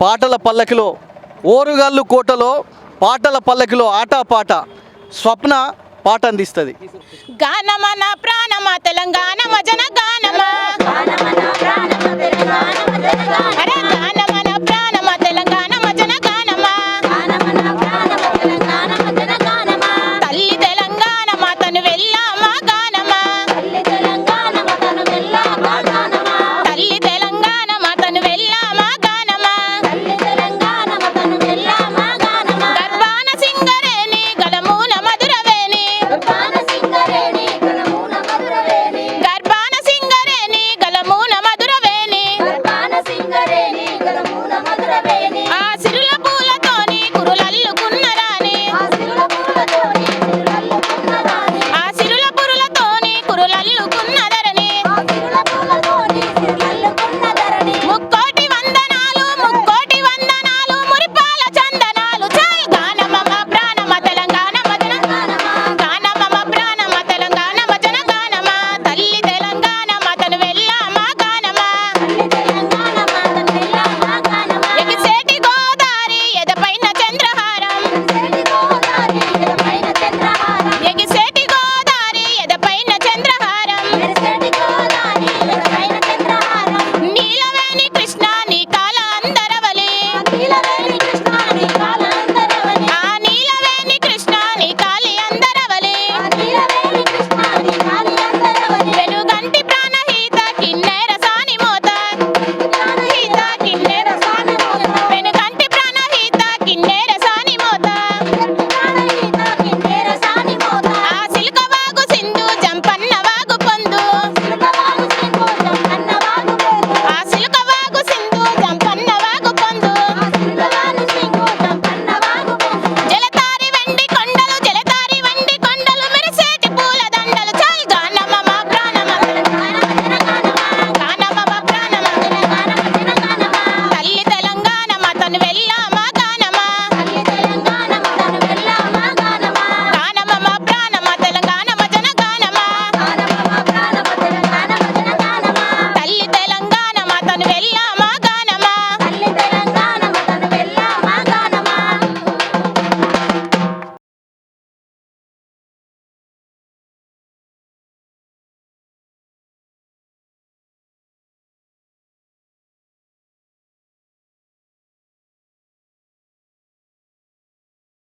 పాటల పల్లకిలో ఓరుగాళ్ళు కోటలో పాటల పల్లకిలో ఆటపాట స్వప్న పాట అందిస్తుంది. గానమా నా ప్రాణమా తెలంగాణ జన గానమా